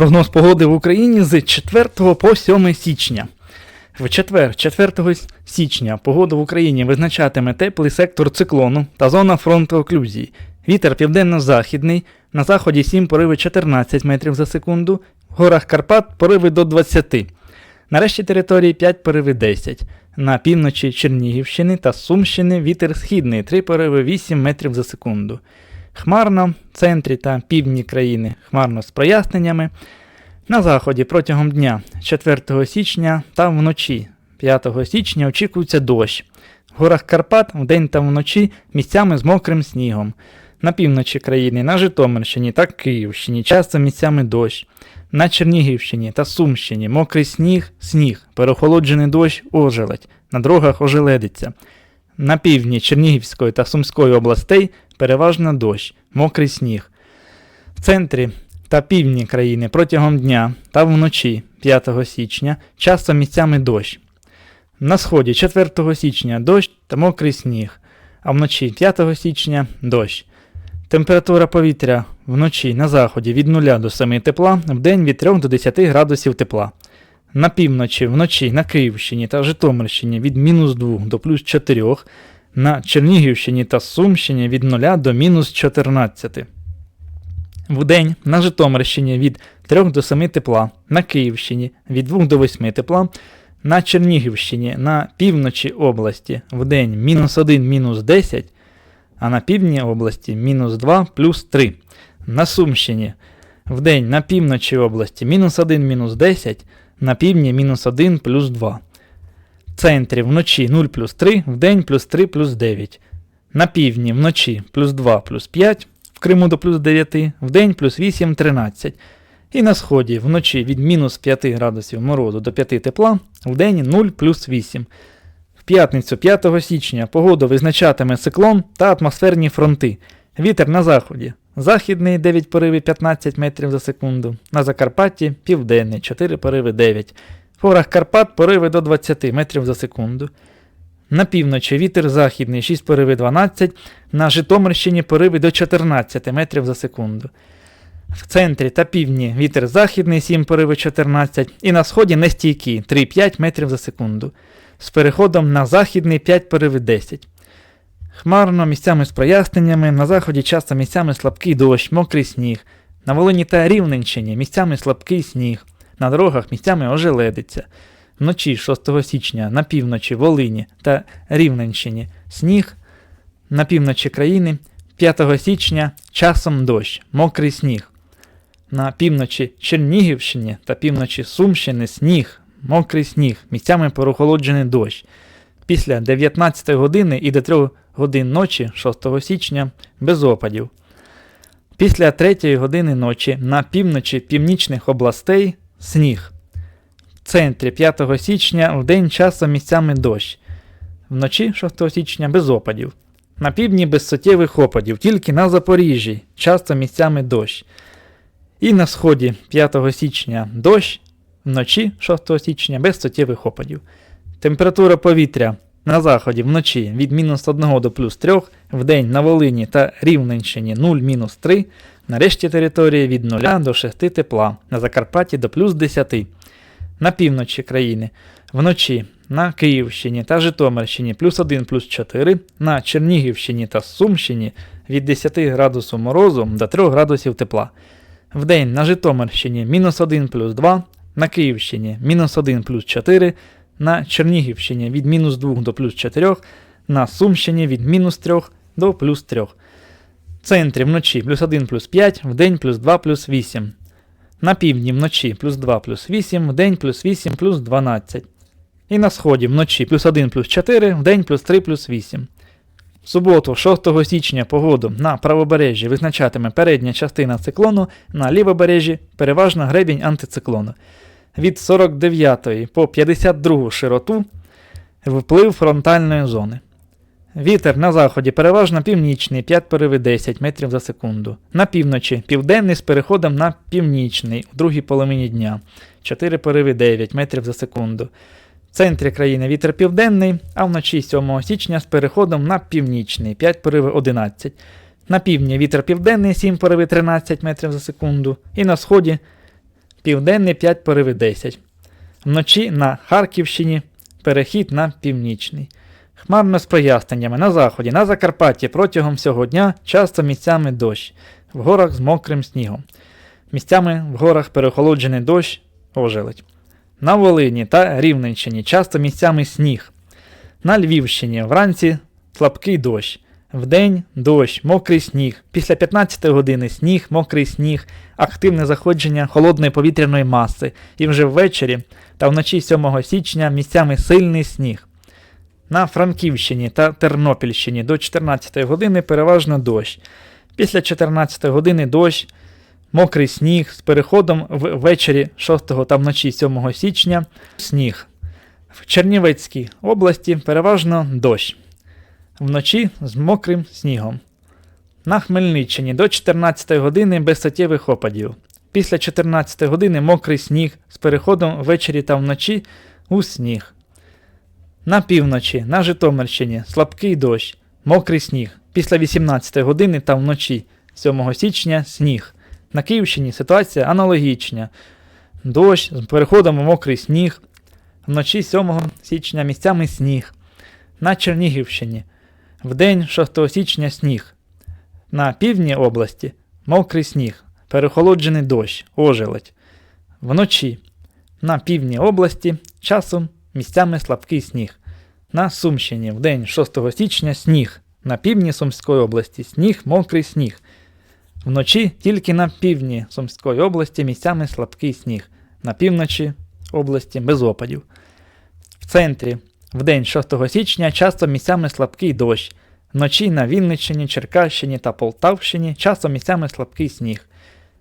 Прогноз погоди в Україні з 4 по 7 січня. В четвер, 4 січня, погоду в Україні визначатиме теплий сектор циклону та зона фронту оклюзії. Вітер південно-західний, на заході 7 пориви 14 метрів за секунду, в горах Карпат пориви до 20. На решті території 5 пориви 10. На півночі Чернігівщини та Сумщини вітер східний 3 пориви 8 метрів за секунду. Хмарно в центрі та півдні країни хмарно з проясненнями. На заході протягом дня 4 січня та вночі 5 січня очікується дощ. В горах Карпат вдень та вночі місцями з мокрим снігом. На півночі країни, на Житомирщині та Київщині часто місцями дощ. На Чернігівщині та Сумщині мокрий сніг, сніг, переохолоджений дощ, ожеледь, на дорогах ожеледиться. На півдні Чернігівської та Сумської областей переважно дощ, мокрий сніг. В центрі та півдні країни протягом дня та вночі 5 січня часто місцями дощ. На сході 4 січня дощ та мокрий сніг, а вночі 5 січня дощ. Температура повітря вночі на заході від 0 до 7 тепла, вдень від 3 до 10 градусів тепла. На півночі вночі на Київщині та Житомирщині від мінус 2 до плюс 4, на Чернігівщині та Сумщині від 0 до мінус 14. Вдень на Житомирщині від 3 до 7 тепла, на Київщині від 2 до 8 тепла, на Чернігівщині на півночі області вдень мінус 1 мінус 10, а на півдні області мінус 2 плюс 3. На Сумщині вдень на півночі області мінус 1 мінус 10, на півдні мінус 1 плюс 2. В центрі вночі 0 плюс 3, вдень плюс 3 плюс 9. На півдні вночі плюс 2 плюс 5, в Криму до плюс 9, вдень плюс 8 13. І на сході вночі від мінус 5 градусів морозу до 5 тепла, вдень 0 плюс 8. В п'ятницю 5 січня погоду визначатиме циклон та атмосферні фронти. Вітер на заході. Західний 9 пориви 15 метрів за секунду. На Закарпатті південний 4 пориви 9. В горах Карпат пориви до 20 метрів за секунду. На півночі вітер західний 6 пориви 12, на Житомирщині пориви до 14 метрів за секунду. В центрі та півдні вітер західний 7 пориви 14 і на сході нестійкий 3-5 метрів за секунду. З переходом на західний 5 пориви 10. Хмарно місцями з проясненнями, на заході часто місцями слабкий дощ, мокрий сніг. На Волині та Рівненщині місцями слабкий сніг. На дорогах місцями ожеледиться. Вночі 6 січня на півночі Волині та Рівненщині сніг. На півночі країни 5 січня часом дощ, мокрий сніг. На півночі Чернігівщині та півночі Сумщини сніг, мокрий сніг, місцями переохолоджений дощ. Після 19 години і до 3 годин ночі 6 січня без опадів. Після 3 години ночі на півночі північних областей сніг. В центрі 5 січня в день часом місцями дощ. Вночі 6 січня без опадів. На півдні без суттєвих опадів, тільки на Запоріжжі, часто місцями дощ. І на сході 5 січня дощ, вночі 6 січня без суттєвих опадів. Температура повітря на заході вночі від мінус 1 до плюс 3, вдень на Волині та Рівненщині 0-3, на решті території від 0 до 6 тепла, на Закарпатті до плюс 10. На півночі країни вночі на Київщині та Житомирщині плюс 1 плюс 4, на Чернігівщині та Сумщині від 10 градусів морозу до 3 градусів тепла. Вдень на Житомирщині мінус 1 плюс 2, на Київщині мінус 1 плюс 4, на Чернігівщині від мінус 2 до плюс 4, на Сумщині від мінус 3 до плюс 3. В центрі вночі плюс 1 плюс 5, вдень плюс 2 плюс 8. На півдні вночі плюс 2 плюс 8, вдень плюс 8 плюс 12. І на сході вночі плюс 1 плюс 4, вдень плюс 3 плюс 8. В суботу, 6 січня, погоду на правобережжі визначатиме передня частина циклону, на лівобережжі переважно гребінь антициклону. Від 49 по 52 широту вплив фронтальної зони. Вітер на заході переважно північний 5 пориви 10 метрів за секунду. На півночі південний з переходом на північний у другій половині дня 4 пориви 9 метрів за секунду. В центрі країни вітер південний, а вночі 7 січня з переходом на північний 5 пориви 11. На півдні вітер південний 7 пориви 13 метрів за секунду. І на сході Південний 5 пориви 10. Вночі на Харківщині перехід на північний. Хмарно з проясненнями на заході, на Закарпатті протягом всього дня часто місцями дощ, в горах з мокрим снігом. Місцями в горах перехолоджений дощ, ожеледь. На Волині та Рівненщині часто місцями сніг. На Львівщині вранці слабкий дощ. Вдень дощ, мокрий сніг. Після 15 години сніг, мокрий сніг, активне заходження холодної повітряної маси. І вже ввечері та вночі 7 січня місцями сильний сніг. На Франківщині та Тернопільщині до 14 години переважно дощ. Після 14 години дощ, мокрий сніг з переходом ввечері 6 та вночі 7 січня сніг. В Чернівецькій області переважно дощ. Вночі з мокрим снігом. На Хмельниччині до 14 години без суттєвих опадів. Після 14 години мокрий сніг з переходом ввечері та вночі у сніг. На півночі, на Житомирщині слабкий дощ, мокрий сніг. Після 18 години та вночі 7 січня сніг. На Київщині ситуація аналогічна. Дощ з переходом у мокрий сніг. Вночі 7 січня місцями сніг. На Чернігівщині вдень 6 січня сніг. На півдні області мокрий сніг, перехолоджений дощ, ожеледь. Вночі на півдні області часом місцями слабкий сніг. На Сумщині вдень 6 січня сніг. На півдні Сумської області сніг, мокрий сніг. Вночі тільки на півдні Сумської області місцями слабкий сніг. На півночі області без опадів. В центрі вдень 6 січня часто місцями слабкий дощ. Вночі на Вінниччині, Черкащині та Полтавщині часом місцями слабкий сніг.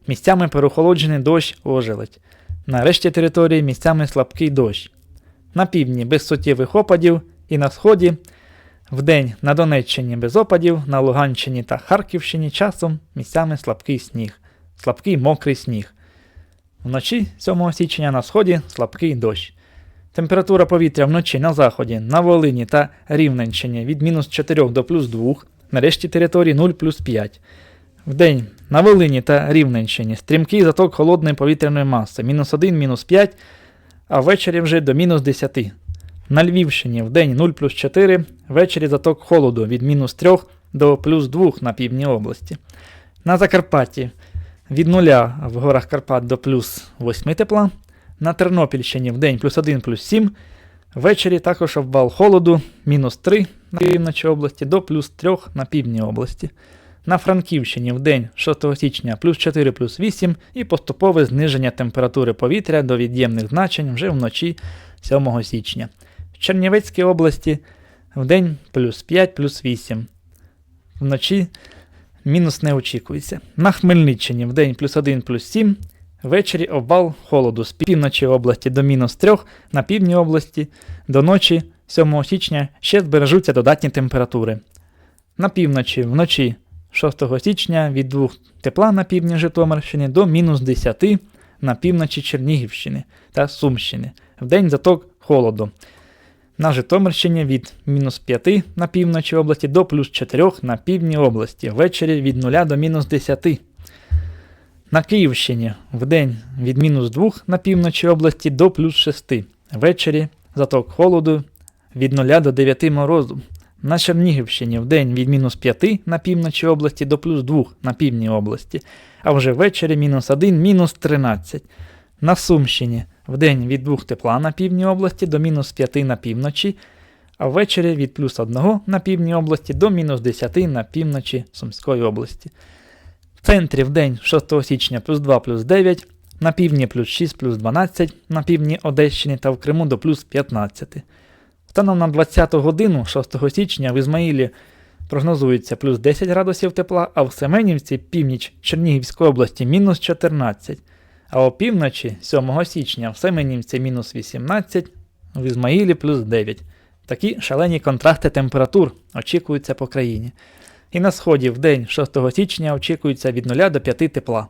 Місцями перехолоджений дощ ожеледь. На решті території місцями слабкий дощ. На півдні без суттєвих опадів і на сході вдень на Донеччині без опадів, на Луганщині та Харківщині часом місцями слабкий сніг, слабкий мокрий сніг. Вночі 7 січня на сході слабкий дощ. Температура повітря вночі на заході, на Волині та Рівненщині від мінус 4 до плюс 2, на решті території 0 плюс 5. Вдень на Волині та Рівненщині стрімкий заток холодної повітряної маси мінус 1, мінус 5, а ввечері вже до мінус 10. На Львівщині вдень 0 плюс 4, ввечері заток холоду від мінус 3 до плюс 2 на півдні області. На Закарпатті від 0 в горах Карпат до плюс 8 тепла. На Тернопільщині вдень плюс 1 плюс 7. Ввечері також обвал холоду мінус 3 на півночі області до плюс 3 на півдні області. На Франківщині вдень 6 січня плюс 4 плюс 8 і поступове зниження температури повітря до від'ємних значень вже вночі 7 січня. В Чернівецькій області вдень плюс 5 плюс 8. Вночі мінус не очікується. На Хмельниччині вдень плюс 1 плюс 7. Ввечері обвал холоду з півночі області до мінус 3, на півдні області до ночі 7 січня ще збережуться додатні температури. На півночі вночі 6 січня від 2 тепла на півдні Житомирщини до мінус 10 на півночі Чернігівщини та Сумщини. Вдень заток холоду. На Житомирщині від мінус 5 на півночі області до плюс 4 на півдні області. Ввечері від 0 до мінус 10. На Київщині вдень від мінус 2 на півночі області до плюс 6. Ввечері заток холоду від 0 до 9 морозу. На Чернігівщині вдень від мінус 5 на півночі області до плюс 2 на півдні області, а вже ввечері мінус 1, мінус 13. На Сумщині вдень від 2 тепла на півдні області до мінус 5 на півночі, а ввечері від плюс 1 на півдні області до мінус 10 на півночі Сумської області. В центрі в день 6 січня плюс 2 плюс 9, на півдні плюс 6 плюс 12, на півдні Одещини та в Криму до плюс 15. Станом на 20 годину 6 січня в Ізмаїлі прогнозується плюс 10 градусів тепла, а в Семенівці, північ Чернігівської області, мінус 14. А опівночі 7 січня в Семенівці мінус 18, в Ізмаїлі плюс 9. Такі шалені контрасти температур очікуються по країні. І на сході в день 6 січня очікується від 0 до 5 тепла.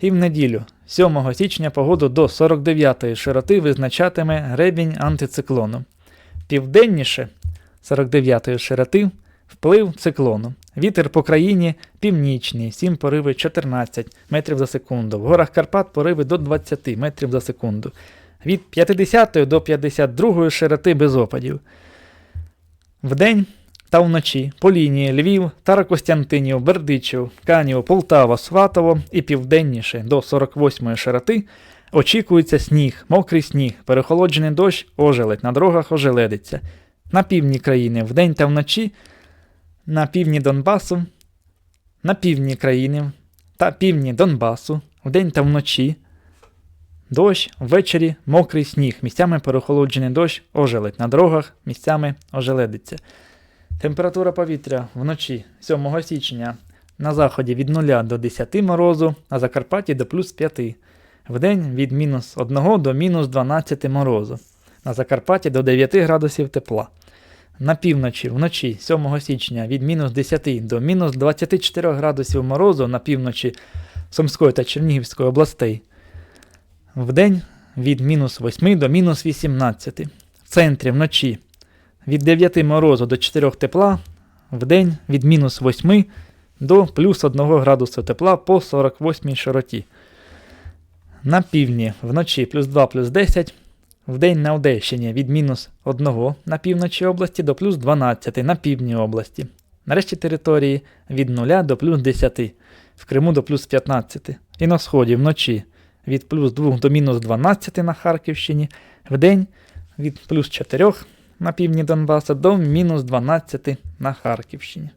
І в неділю, 7 січня, погоду до 49 широти визначатиме гребінь антициклону. Південніше 49 широти Вплив циклону. Вітер по країні північний, 7 пориви 14 метрів за секунду. В горах Карпат пориви до 20 метрів за секунду. Від 50 до 52 широти без опадів. Вдень та вночі по лінії Львів, Таракостянтинів, Бердичів, Канів, Полтава, Сватово і південніше до 48 широти очікується сніг, мокрий сніг, перехолоджений дощ, ожеледь, на дорогах ожеледиться. На півдні країни вдень та вночі, на півдні Донбасу, на півдні країни та півдні Донбасу, вдень та вночі. Дощ, ввечері мокрий сніг, місцями перехолоджений дощ, ожеледь. На дорогах місцями ожеледиться. Температура повітря вночі 7 січня на заході від 0 до 10 морозу, на Закарпатті до плюс 5. Вдень від мінус 1 до мінус 12 морозу. На Закарпатті до 9 градусів тепла. На півночі вночі 7 січня від мінус 10 до мінус 24 градусів морозу на півночі Сумської та Чернігівської областей. Вдень від мінус 8 до мінус 18. В центрі вночі від 9 морозу до 4 тепла, вдень від мінус 8 до плюс 1 градусу тепла по 48 широті. На півдні вночі плюс 2 плюс 10, вдень на Одещині від мінус 1 на півночі області до плюс 12 на півдні області. На решті території від 0 до плюс 10, в Криму до плюс 15. І на сході вночі від плюс 2 до мінус 12 на Харківщині, вдень від плюс 4 на півдні Донбаса до мінус 12 на Харківщині.